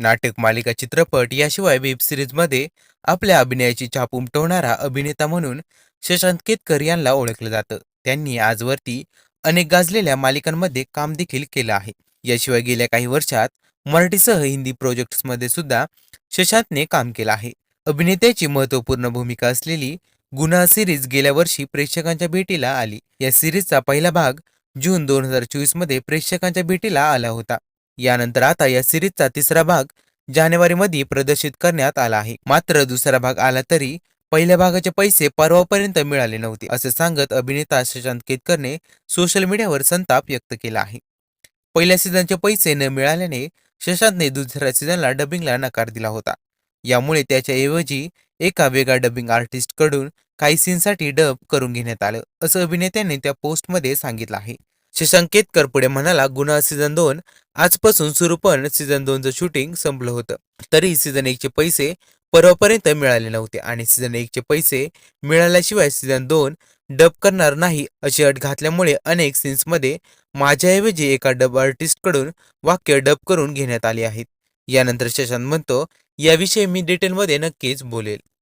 नाटक मालिका चित्रपट याशिवाय वेब सिरीजमध्ये आपल्या अभिनयाची छाप उमटवणारा अभिनेता म्हणून शशांक केतकर यांना ओळखलं जातं. त्यांनी आजवरती अनेक गाजलेल्या मालिकांमध्ये काम देखील केलं आहे. याशिवाय गेल्या काही वर्षात मराठीसह हिंदी प्रोजेक्ट्समध्ये सुद्धा शशांकने काम केलं आहे. अभिनेत्याची महत्त्वपूर्ण भूमिका असलेली गुन्हा सिरीज गेल्या वर्षी प्रेक्षकांच्या भेटीला आली. या सिरीजचा पहिला भाग जून दोन हजार चोवीसमध्ये प्रेक्षकांच्या भेटीला आला होता. यानंतर आता या सिरीजचा तिसरा भाग जानेवारीमध्ये प्रदर्शित करण्यात आला आहे. मात्र दुसरा भाग आला तरी पहिल्या भागाचे पैसे परवापर्यंत मिळाले नव्हते असे सांगत अभिनेता शशांत केतकरने सोशल मीडियावर संताप व्यक्त केला आहे. पहिल्या सीझनचे पैसे न मिळाल्याने शशांतने दुसऱ्या सीझनला डबिंगला नकार दिला होता. यामुळे त्याच्याऐवजी एका वेगळ्या डबिंग आर्टिस्टकडून काही सीनसाठी डब करून घेण्यात आलं असं अभिनेत्याने त्या पोस्टमध्ये सांगितलं आहे. शशांक केतकर पुढे म्हणाला गुन्हा सीझन दोन आजपासून सुरू पण सीझन दोनचं शूटिंग संपलं होतं. तरी सीझन एकचे पैसे परवापर्यंत मिळाले नव्हते आणि सीझन एकचे पैसे मिळाल्याशिवाय सीझन दोन डब करणार नाही अशी अट घातल्यामुळे अनेक सीन्समध्ये माझ्याऐवजी एका डब आर्टिस्टकडून वाक्य डब करून घेण्यात आली आहेत. यानंतर शशांक म्हणतो याविषयी मी डिटेलमध्ये नक्कीच बोलेल.